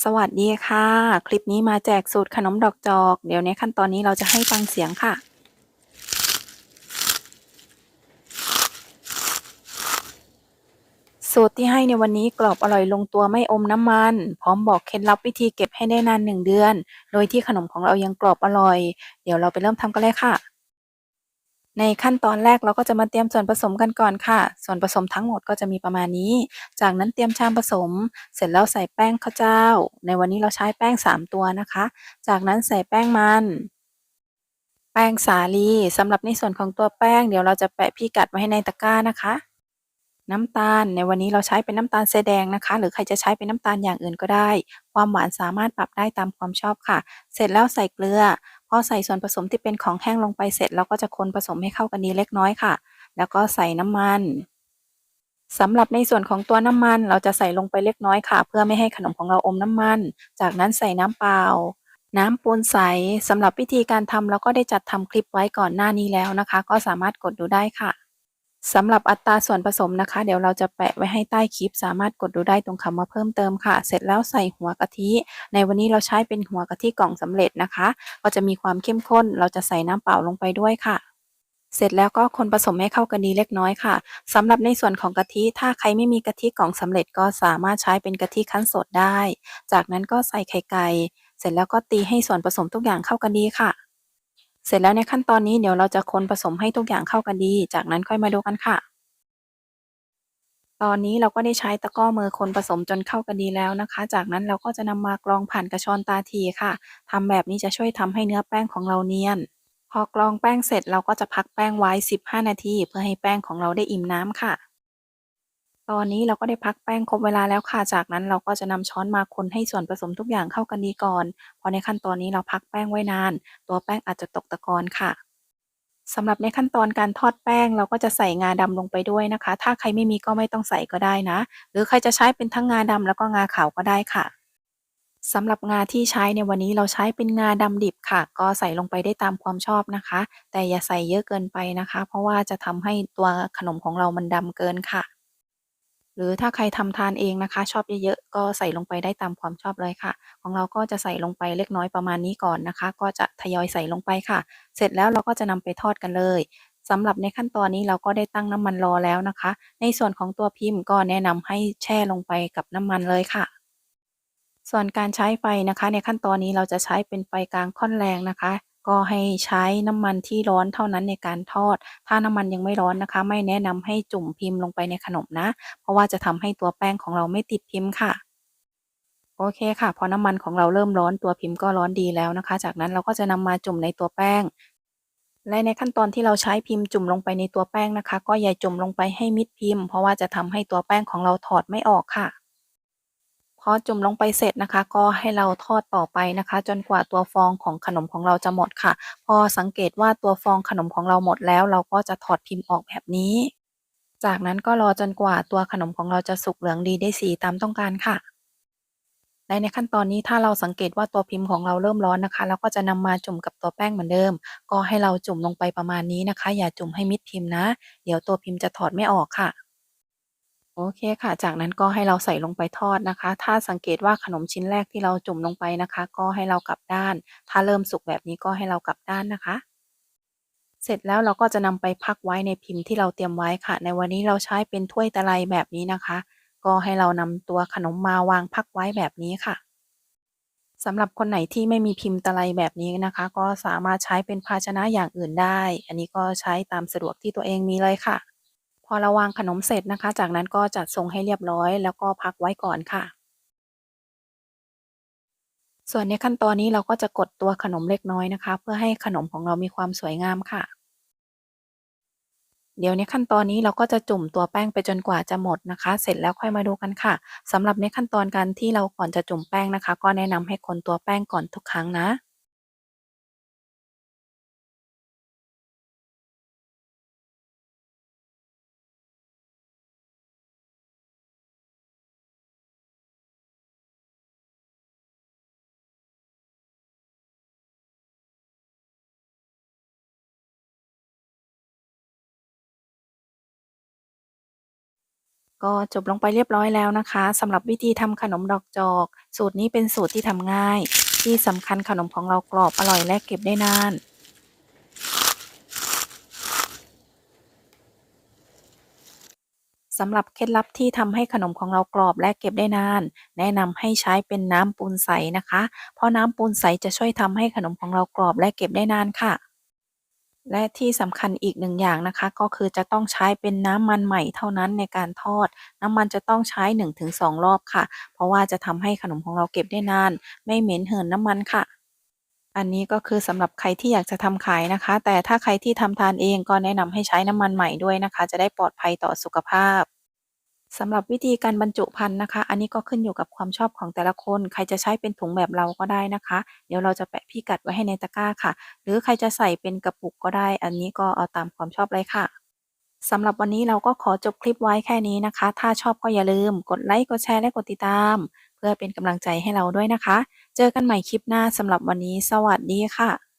สวัสดีค่ะ คลิปนี้มาแจกสูตรขนมดอกจอก เดี๋ยวในขั้นตอนนี้เราจะให้ฟังเสียงค่ะ สูตรที่ให้ในวันนี้กรอบอร่อยลงตัวไม่อมน้ำมัน พร้อมบอกเคล็ดลับวิธีเก็บให้ได้นานหนึ่งเดือน โดยที่ขนมของเรายังกรอบอร่อย เดี๋ยวเราไปเริ่มทำกันเลยค่ะ ในขั้นตอนแรกเราก็จะมาเตรียมส่วนผสมกันก่อนค่ะ ส่วนผสมทั้งหมดก็จะมีประมาณนี้ จากนั้นเตรียมชามผสม เสร็จแล้วใส่แป้งข้าวเจ้า ในวันนี้เราใช้แป้ง 3 ตัวนะคะ จากนั้นใส่แป้งมัน แป้งสาลีสำหรับในส่วนของตัวแป้งเดี๋ยวเราจะแปะพิกัดไว้ให้ในตะกร้านะคะ น้ำตาลในวันนี้เราใช้เป็นน้ำตาลทรายแดงนะคะ หรือใครจะใช้เป็นน้ำตาลอย่างอื่นก็ได้ ความหวานสามารถปรับได้ตามความชอบค่ะ เสร็จแล้วใส่เกลือ พอใส่ส่วนผสมที่เป็นของแห้งลงไปเสร็จเราก็จะคนผสมให้เข้ากันดีเล็กน้อยค่ะ แล้วก็ใส่น้ำมันสำหรับในส่วนของตัวน้ำมันเราจะใส่ลงไปเล็กน้อยค่ะ เพื่อไม่ให้ขนมของเราอมน้ำมัน จากนั้นใส่น้ำเปล่า น้ำปูนใสสำหรับวิธีการทำเราก็ได้จัดทำคลิปไว้ก่อนหน้านี้แล้วนะคะ ก็สามารถกดดูได้ค่ะ สำหรับอัตราส่วนผสมนะคะ เดี๋ยวเราจะแปะไว้ให้ใต้คลิป สามารถกดดูได้ตรงคำว่าเพิ่มเติมค่ะ เสร็จแล้วใส่หัวกะทิ ในวันนี้เราใช้เป็นหัวกะทิกล่องสำเร็จนะคะ ก็จะมีความเข้มข้น เราจะใส่น้ำเปล่าลงไปด้วยค่ะ เสร็จแล้วก็คนผสมให้เข้ากันดีเล็กน้อยค่ะสำหรับในส่วนของกะทิ ถ้าใครไม่มีกะทิกล่องสำเร็จก็สามารถใช้เป็นกะทิคั้นสดได้ จากนั้นก็ใส่ไข่ไก่ เสร็จแล้วก็ตีให้ส่วนผสมทุกอย่างเข้ากันดีค่ะ ร็จแล้วในขั้นตอนนี้เดี๋ยวเราจะคนผสมให้ทุกอย่างเข้ากันดี จากนั้นค่อยมาดูกันค่ะ ตอนนี้เราก็ได้ใช้ตะกร้อมือคนผสมจนเข้ากันดีแล้วนะคะ จากนั้นเราก็จะนำมากรองผ่านกระชอนตาทีค่ะทำแบบนี้จะช่วยทำให้เนื้อแป้งของเราเนียน พอกรองแป้งเสร็จเราก็จะพักแป้งไว้ 15 นาที เพื่อให้แป้งของเราได้อิ่มน้ำค่ะ ตอนนี้เราก็ได้พักแป้งครบเวลาแล้วค่ะ จากนั้นเราก็จะนำช้อนมาคนให้ส่วนผสมทุกอย่างเข้ากันดีก่อน เพราะในขั้นตอนนี้เราพักแป้งไว้นาน ตัวแป้งอาจจะตกตะกอนค่ะสำหรับในขั้นตอนการทอดแป้งเราก็จะใส่งาดำลงไปด้วยนะคะ ถ้าใครไม่มีก็ไม่ต้องใส่ก็ได้นะ หรือใครจะใช้เป็นทั้งงาดำแล้วก็งาขาวก็ได้ค่ะสำหรับงาที่ใช้ในวันนี้เราใช้เป็นงาดำดิบค่ะ ก็ใส่ลงไปได้ตามความชอบนะคะ แต่อย่าใส่เยอะเกินไปนะคะ เพราะว่าจะทำให้ตัวขนมของเรามันดำเกินค่ะ หรือถ้าใครทำทานเองนะคะ ชอบเยอะๆก็ใส่ลงไปได้ตามความชอบเลยค่ะ ของเราก็จะใส่ลงไปเล็กน้อยประมาณนี้ก่อนนะคะ ก็จะทยอยใส่ลงไปค่ะ เสร็จแล้วเราก็จะนำไปทอดกันเลยสำหรับในขั้นตอนนี้เราก็ได้ตั้งน้ำมันรอแล้วนะคะ ในส่วนของตัวพิมพ์ก็แนะนำให้แช่ลงไปกับน้ำมันเลยค่ะ ส่วนการใช้ไฟนะคะ ในขั้นตอนนี้เราจะใช้เป็นไฟกลางค่อนแรงนะคะ ก็ให้ใช้น้ำมันที่ร้อนเท่านั้นในการทอด ถ้าน้ำมันยังไม่ร้อนนะคะ ไม่แนะนำให้จุ่มพิมพ์ลงไปในขนมนะ เพราะว่าจะทำให้ตัวแป้งของเราไม่ติดพิมพ์ค่ะโอเคค่ะ พอน้ำมันของเราเริ่มร้อนตัวพิมพ์ก็ร้อนดีแล้วนะคะ จากนั้นเราก็จะนำมาจุ่มในตัวแป้ง และในขั้นตอนที่เราใช้พิมพ์จุ่มลงไปในตัวแป้งนะคะ ก็อย่าจุ่มลงไปให้มิดพิมพ์ เพราะว่าจะทำให้ตัวแป้งของเราถอดไม่ออกค่ะ พอจุ่มลงไปเสร็จนะคะ ก็ให้เราทอดต่อไปนะคะ จนกว่าตัวฟองของขนมของเราจะหมดค่ะ พอสังเกตว่าตัวฟองขนมของเราหมดแล้ว เราก็จะถอดพิมพ์ออกแบบนี้ จากนั้นก็รอจนกว่าตัวขนมของเราจะสุกเหลืองดีได้สีตามต้องการค่ะและในขั้นตอนนี้ถ้าเราสังเกตว่าตัวพิมพ์ของเราเริ่มร้อนนะคะเราก็จะนำมาจุ่มกับตัวแป้งเหมือนเดิม ก็ให้เราจุ่มลงไปประมาณนี้นะคะ อย่าจุ่มให้มิดพิมพ์นะ เดี๋ยวตัวพิมพ์จะถอดไม่ออกค่ะ โอเคค่ะ จากนั้นก็ให้เราใส่ลงไปทอดนะคะ ถ้าสังเกตว่าขนมชิ้นแรกที่เราจุ่มลงไปนะคะ ก็ให้เรากลับด้าน ถ้าเริ่มสุกแบบนี้ก็ให้เรากลับด้านนะคะ เสร็จแล้วเราก็จะนำไปพักไว้ในพิมพ์ที่เราเตรียมไว้ค่ะ ในวันนี้เราใช้เป็นถ้วยตะไลแบบนี้นะคะ ก็ให้เรานำตัวขนมมาวางพักไว้แบบนี้ค่ะสำหรับคนไหนที่ไม่มีพิมพ์ตะไลแบบนี้นะคะ ก็สามารถใช้เป็นภาชนะอย่างอื่นได้ อันนี้ก็ใช้ตามสะดวกที่ตัวเองมีเลยค่ะ อเราวางขนมเสร็จนะคะ จากนั้นก็จัดทรงให้เรียบร้อย แล้วก็พักไว้ก่อนค่ะ ส่วนในขั้นตอนนี้เราก็จะกดตัวขนมเล็กน้อยนะคะ เพื่อให้ขนมของเรามีความสวยงามค่ะ เดี๋ยวในขั้นตอนนี้เราก็จะจุ่มตัวแป้งไปจนกว่าจะหมดนะคะ เสร็จแล้วค่อยมาดูกันค่ะสำหรับในขั้นตอนการที่เราก่อนจะจุ่มแป้งนะคะ ก็แนะนำให้คนตัวแป้งก่อนทุกครั้งนะ ก็จบลงไปเรียบร้อยแล้วนะคะสำหรับวิธีทำขนมดอกจอก สูตรนี้เป็นสูตรที่ทำง่าย ที่สำคัญขนมของเรากรอบอร่อยและเก็บได้นานสำหรับเคล็ดลับที่ทำให้ขนมของเรากรอบและเก็บได้นาน แนะนำให้ใช้เป็นน้ำปูนใสนะคะ เพราะน้ำปูนใสจะช่วยทำให้ขนมของเรากรอบและเก็บได้นานค่ะ และที่สำคัญอีกหนึ่งอย่างนะคะ ก็คือจะต้องใช้เป็นน้ำมันใหม่เท่านั้นในการทอด น้ำมันจะต้องใช้ 1-2 รอบค่ะ เพราะว่าจะทำให้ขนมของเราเก็บได้นาน ไม่เหม็นเหินน้ำมันค่ะอันนี้ก็คือสำหรับใครที่อยากจะทำขายนะคะ แต่ถ้าใครที่ทำทานเองก็แนะนำให้ใช้น้ำมันใหม่ด้วยนะคะ จะได้ปลอดภัยต่อสุขภาพ สำหรับวิธีการบรรจุภัณฑ์นะคะ อันนี้ก็ขึ้นอยู่กับความชอบของแต่ละคน ใครจะใช้เป็นถุงแบบเราก็ได้นะคะ เดี๋ยวเราจะแปะพิกัดไว้ให้ในตะกร้าค่ะ หรือใครจะใส่เป็นกระปุกก็ได้ อันนี้ก็เอาตามความชอบเลยค่ะสำหรับวันนี้เราก็ขอจบคลิปไว้แค่นี้นะคะ ถ้าชอบก็อย่าลืมกดไลค์ กดแชร์ และกดติดตาม เพื่อเป็นกำลังใจให้เราด้วยนะคะ เจอกันใหม่คลิปหน้าสำหรับวันนี้ สวัสดีค่ะ